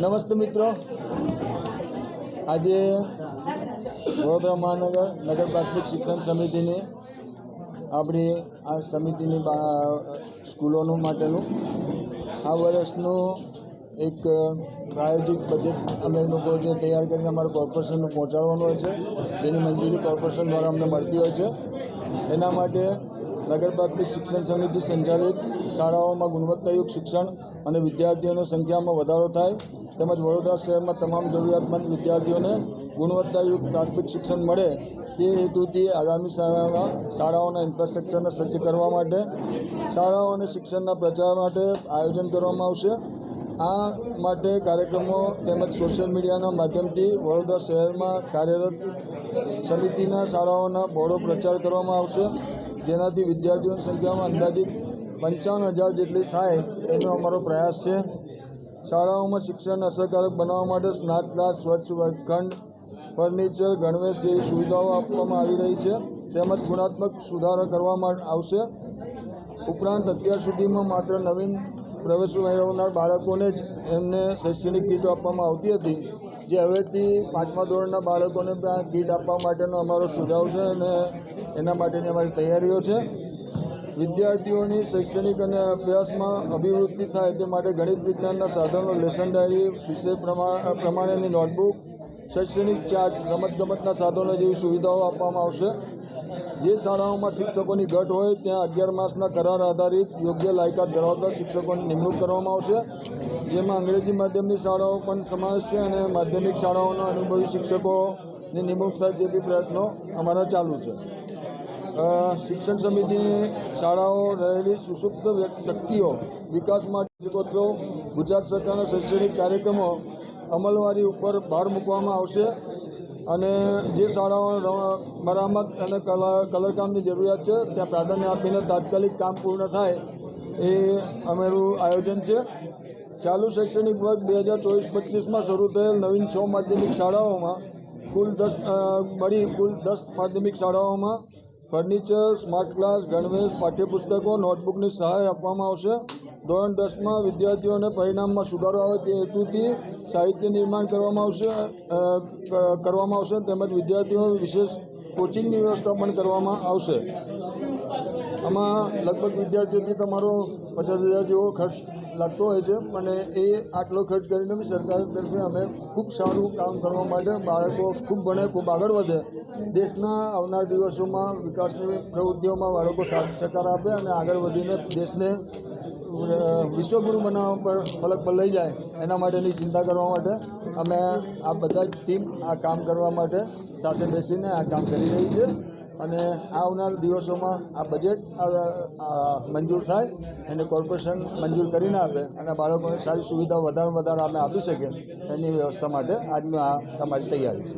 નમસ્તે મિત્રો. આજે વડોદરા મહાનગર નગર પ્રાથમિક શિક્ષણ સમિતિની આપણી આ સમિતિની સ્કૂલોનું માટેનું આ વર્ષનું એક પ્રાયોજિત બજેટ અમે લોકો જે તૈયાર કરીને અમારે કોર્પોરેશનને પહોંચાડવાનું હોય છે. જેની મંજૂરી કોર્પોરેશન દ્વારા અમને મળતી હોય છે. એના માટે નગર પ્રાથમિક શિક્ષણ સમિતિ સંચાલિત શાળાઓમાં ગુણવત્તાયુક્ત શિક્ષણ અને વિદ્યાર્થીઓની સંખ્યામાં વધારો થાય તેમજ વડોદરા શહેરમાં તમામ જરૂરિયાતમંદ વિદ્યાર્થીઓને ગુણવત્તાયુક્ત પ્રાથમિક શિક્ષણ મળે તે હેતુથી આગામી શાળામાં શાળાઓના ઇન્ફ્રાસ્ટ્રક્ચરને સજ્જ કરવા માટે શાળાઓ અને શિક્ષણના પ્રચાર માટે આયોજન કરવામાં આવશે. આ માટે કાર્યક્રમો તેમજ સોશિયલ મીડિયાના માધ્યમથી વડોદરા શહેરમાં કાર્યરત સમિતિના શાળાઓના બોર્ડો પ્રચાર કરવામાં આવશે. જેનાથી વિદ્યાર્થીઓની સંખ્યામાં અંદાજિત પંચાવન હજાર જેટલી થાય એનો અમારો પ્રયાસ છે. શાળાઓમાં શિક્ષણ અસરકારક બનાવવા માટે સ્માર્ટ ક્લાસ, સ્વચ્છ વર્ગખંડ, ફર્નિચર, ગણવેશ જેવી સુવિધાઓ આપવામાં આવી રહી છે. તેમજ ગુણાત્મક સુધારો કરવામાં આવશે. ઉપરાંત અત્યાર સુધીમાં માત્ર નવીન પ્રવેશ મેળવનાર બાળકોને જ એમને શૈક્ષણિક કીટો આપવામાં આવતી હતી. જે હવેથી પાંચમા ધોરણના બાળકોને ત્યાં કીટ આપવા માટેનો અમારો સુઝાવ છે અને એના માટેની અમારી તૈયારીઓ છે. વિદ્યાર્થીઓની શૈક્ષણિક અને અભ્યાસમાં અભિવૃદ્ધિ થાય તે માટે ગણિત વિજ્ઞાનના સાધનો લેસન ડાયરી વિષય પ્રમા- પ્રમાણેની નોટબુક શૈક્ષણિક ચાર્ટ રમતગમતના સાધનો જેવી સુવિધાઓ આપવામાં આવશે. જે શાળાઓમાં શિક્ષકોની ઘટ હોય ત્યાં અગિયાર માસના કરાર આધારિત યોગ્ય લાયકાત ધરાવતા શિક્ષકોની નિમણૂક કરવામાં આવશે. જેમાં અંગ્રેજી માધ્યમની શાળાઓ પણ સમાવેશ છે અને માધ્યમિક શાળાઓના અનુભવી શિક્ષકોની નિમણૂક થાય તેવી પ્રયત્નો અમારા ચાલુ છે. શિક્ષણ સમિતિની શાળાઓ રહેલી સુસુપ્ત શક્તિઓ વિકાસ માટે શિક્ષકોત્સવ, ગુજરાત સરકારના શૈક્ષણિક કાર્યક્રમો અમલવારી ઉપર ભાર મૂકવામાં આવશે. અને જે શાળાઓ મરામત અને કલા કલરકામની જરૂરિયાત છે, ત્યાં પ્રાધાન્ય આપીને તાત્કાલિક કામ પૂર્ણ થાય એ અમારું આયોજન છે. ચાલુ શૈક્ષણિક વર્ષ બે હજાર ચોવીસ પચીસમાં શરૂ થયેલ નવીન છ માધ્યમિક શાળાઓમાં કુલ દસ મળી કુલ દસ માધ્યમિક શાળાઓમાં ફર્નિચર, સ્માર્ટ ક્લાસ ગણવેશ, પાઠ્યપુસ્તકો, નોટબુકની સહાય આપવામાં આવશે. ધોરણ દસમાં વિદ્યાર્થીઓને પરિણામમાં સુધારો આવે તે હેતુથી સાહિત્ય નિર્માણ કરવામાં આવશે કરવામાં આવશે તેમજ વિદ્યાર્થીઓ વિશેષ કોચિંગની વ્યવસ્થા પણ કરવામાં આવશે. આમાં લગભગ વિદ્યાર્થીઓથી તમારો પચાસ હજાર જેવો ખર્ચ લાગતો હોય છે અને એ આટલો ખર્ચ કરીને સરકાર તરફે અમે ખૂબ સારું કામ કરવા માટે બાળકો ખૂબ ભણે, ખૂબ આગળ વધે. દેશના આવનાર દિવસોમાં વિકાસની પ્રવૃત્તિઓમાં બાળકો સાથ સહકાર આપે અને આગળ વધીને દેશને વિશ્વગુરુ બનાવવા પર ફલક પર લઈ જાય, એના માટેની ચિંતા કરવા માટે અમે આ બધા જ ટીમ આ કામ કરવા માટે સાથે બેસીને આ કામ કરી રહી છે. અને આવનાર દિવસોમાં આ બજેટ મંજૂર થાય, એને કોર્પોરેશન મંજૂર કરીને આપે અને બાળકોને સારી સુવિધા વધારે વધારે અમે આપી શકીએ એની વ્યવસ્થા માટે આજનું આ તમારી તૈયારી છે.